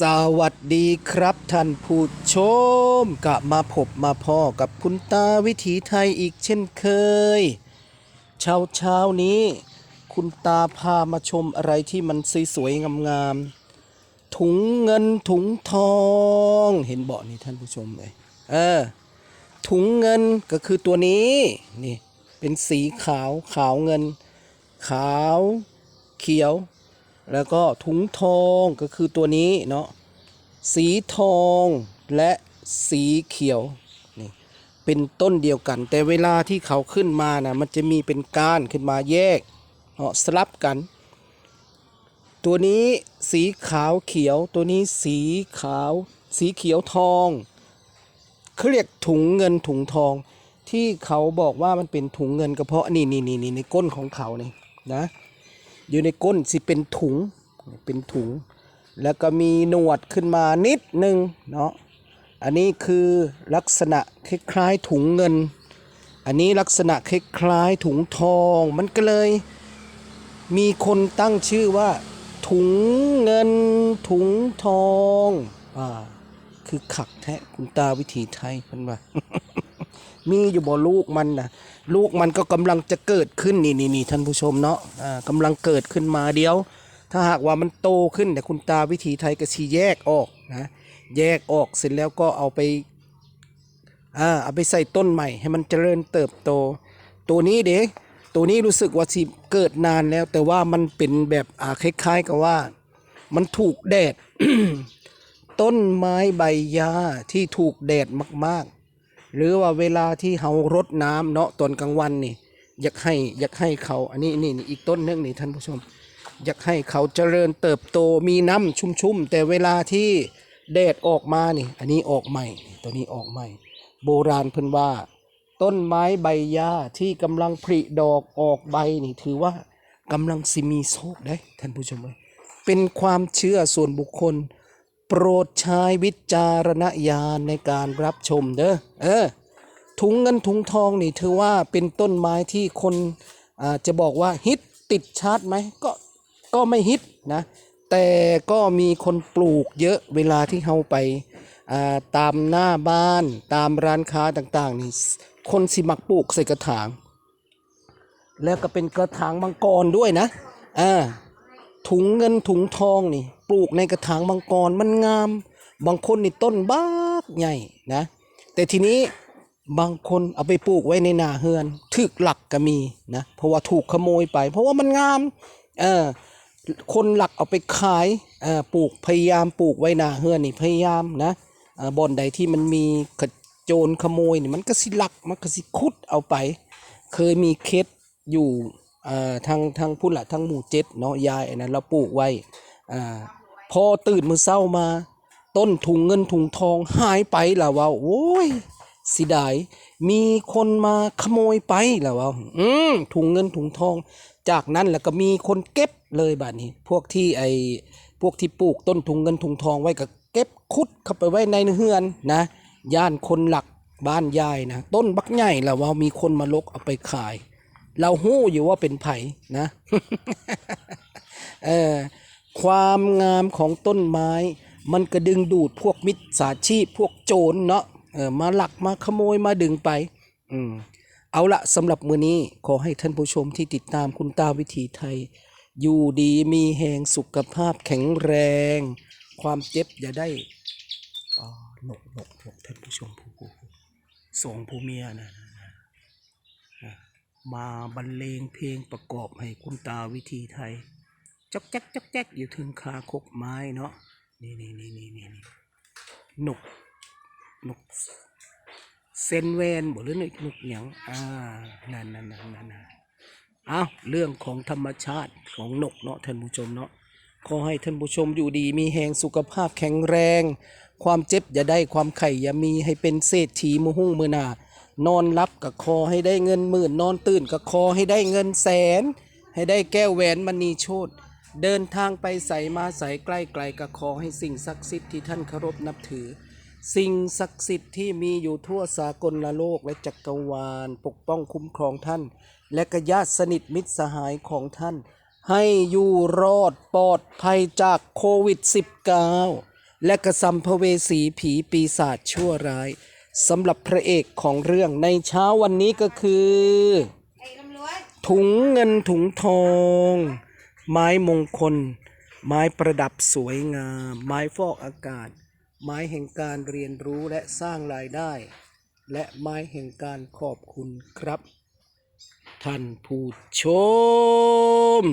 สวัสดีครับท่านผู้ชมกลับมาพบมาพ่อกับคุณตาวิถีไทยอีกเช่นเคย เช้าเช้านี้ คุณตาพามาชมอะไรที่มันสวยๆงามๆถุงเงินถุงทอง เห็นเบาะนี่ท่านผู้ชมเลยเออถุงเงินก็คือตัวนี้นี่เป็นสีขาวขาวเงิน ขาว เขียว แล้วก็ถุงทองก็คือตัวนี้เนาะสีทองและสีเขียวนี่เป็นต้นเดียวกัน แต่เวลาที่เขาขึ้นมานะมันจะมีเป็นก้านขึ้นมาแยกเนาะสลับกัน ตัวนี้สีขาวเขียว ตัวนี้สีขาว สีเขียวทองเขาเรียกถุงเงินถุงทอง ที่เขาบอกว่ามันเป็นถุงเงินก็เพาะนี่นี่นี่นี่ในก้นของเขาเนี่ยนะ อยู่ในก้นสิเป็นถุงเป็นถุง แล้วก็มีหนวดขึ้นมานิดนึงเนาะอันนี้คือลักษณะคล้ายๆถุงเงิน อันนี้ลักษณะคล้ายๆถุงทองมันก็เลย มีคนตั้งชื่อว่า ถุงเงินถุงทองอ่าคือขักแท้คุณตาวิถีไทยเพันว่า มีอยู่บ่ลูกมันนะลูกมันก็กำลังจะเกิดขึ้นนี่นี่นี่ท่านผู้ชมเนาะอ่ากำลังเกิดขึ้นมาเดียว ถ้าหากว่ามันโตขึ้นแต่ยคุณตาวิถีไทยก็ชีแยกออกนะแยกออกเสร็จแล้วก็เอาไปอ่าเอาไปใส่ต้นใหม่ ให้มันเจริญเติบโต ตัวนี้เด็กตัวนี้รู้สึกว่าสิเกิดนานแล้ว แต่ว่ามันเป็นแบบอ่าคล้ายๆกับว่า มันถูกแดดต้นไม้ใบหญ้าที่ถูกแดดมากๆ หรือว่าเวลาที่เฮารดน้ำเนาะตอนกลางวันนี่อยากให้อยากให้เขาอันนี้นี่นี่อีกต้นหนึงนี่ท่านผู้ชม อยากให้เขาเจริญเติบโตมีน้ำชุ่มๆแต่เวลาที่แดดออกมานี่ อันนี้ออกใหม่ตัวนี้ออกใหม่ โบราณเพิ่นว่า ต้นไม้ใบหญ้าที่กำลังผลิดอกออกใบนี่ถือว่ากำลังสิมีโชคได้ท่านผู้ชมเอ้ยเป็นความเชื่อส่วนบุคคล ปรดใช้วิจารณญาณในการรับชมเด้อเออถุงเงินถุงทองนี่ถือว่าเป็นต้นไม้ที่คนอ่าจะบอกว่าฮิตติดชาร์ตไหมก็ก็ไม่ฮิตนะ แต่ก็มีคนปลูกเยอะเวลาที่เขาไปอ่าตามหน้าบ้านตามร้านค้าต่างๆนี่คนสิมักปลูกใส่กระถาง แล้วก็เป็นกระถางมังกรด้วยนะอ่า ถุงเงินถุงทองนี่ ปลูกในกระถางมังกรมันงาม บางคนนี่ต้นบ้ากใหญ่นะ แต่ทีนี้บางคนเอาไปปลูกไว้ในนาเฮือนถึกหลักก็มีนะเพราะว่าถูกขโมยไป เพราะว่ามันงามเออคนหลักเอาไปขายเออปลูกพยายามปลูกไว้นาเฮือนนี่พยายามนะเออบ่อนใดที่มันมีขโจรขโมยนี่มันก็สิหลักมันก็สิคุดเอาไป เคยมีเคสอยู่ ทางทางพุ่นละทางหมู่เจ็ดเนาะยายอันนั้นเราปลูกไว้อ่าพอตื่นมือเศร้ามา ต้นถุงเงินถุงทองหายไปแล้วว่าโอ้ยสิดายมีคนมาขโมยไปแล้วว่าอืมถุงเงินถุงทอง จากนั้นแล้วก็มีคนเก็บเลยบัดนี้ พวกที่ไอพวกที่ปลูกต้นถุงเงินถุงทองไว้ก็เก็บคุดเข้าไปไว้ในเฮือนนะ ย่านคนหลักบ้านยายนะ ต้นบักใหญ่แล้วว่ามีคนมาลกเอาไปขาย เราหู้อยู่ว่าเป็นไผ่นะเออความงามของต้นไม้ มันก็ดึงดูดพวกมิจฉาชีพพวกโจรเนาะเออมาหลักมาขโมยมาดึงไป อืมเอาละสำหรับมือนี้ขอให้ท่านผู้ชมที่ติดตามคุณตาวิถีไทย อยู่ดีมีแหงสุขภาพแข็งแรง ความเจ็บอย่าได้อ๋อหนกหนกหนกท่านผู้ชมผู้ผู้สองผู้เมียนะ มาบรรเลงเพลงประกอบให้คุณตาวิถีไทยจ๊อกแจ๊กจ๊อกแจ๊กอยู่ถึงคาคกไม้เนาะนี่นี่นี่นี่นี่นี่นกนกเซนเวนบอกหรือนกนกหยังอ่านั่นนั่นนั่นนั่นเอาเรื่องของธรรมชาติของนกเนาะท่านผู้ชมเนาะขอให้ท่านผู้ชมอยู่ดีมีแหงสุขภาพแข็งแรง ความเจ็บอย่าได้ความไข่อย่ามีให้เป็นเศรษฐีมือหุ้งมือหนา นอนรับกับคอให้ได้เงินหมื่น นอนตื่นกับคอให้ได้เงินแสน ให้ได้แก้วแหวนมณีโชตเดินทางไปใส่มาใส่ใกล้ไกลก็ขอให้สิ่งศักดิ์สิทธิ์ที่ท่านเคารพนับถือ สิ่งศักดิ์สิทธิ์ที่มีอยู่ทั่วสากลโลกและจักรวาล ปกป้องคุ้มครองท่าน และก็ญาติสนิทมิตรสหายของท่าน ให้อยู่รอดปลอดภัยจากโควิด -19 และกระสัมภเวสีผีปีศาจชั่วร้าย สำหรับพระเอกของเรื่องในเช้าวันนี้ก็คือ ถุงเงินถุงทอง ไม้มงคล ไม้ประดับสวยงาม ไม้ฟอกอากาศ ไม้แห่งการเรียนรู้และสร้างรายได้ และไม้แห่งการขอบคุณครับ ท่านผู้ชม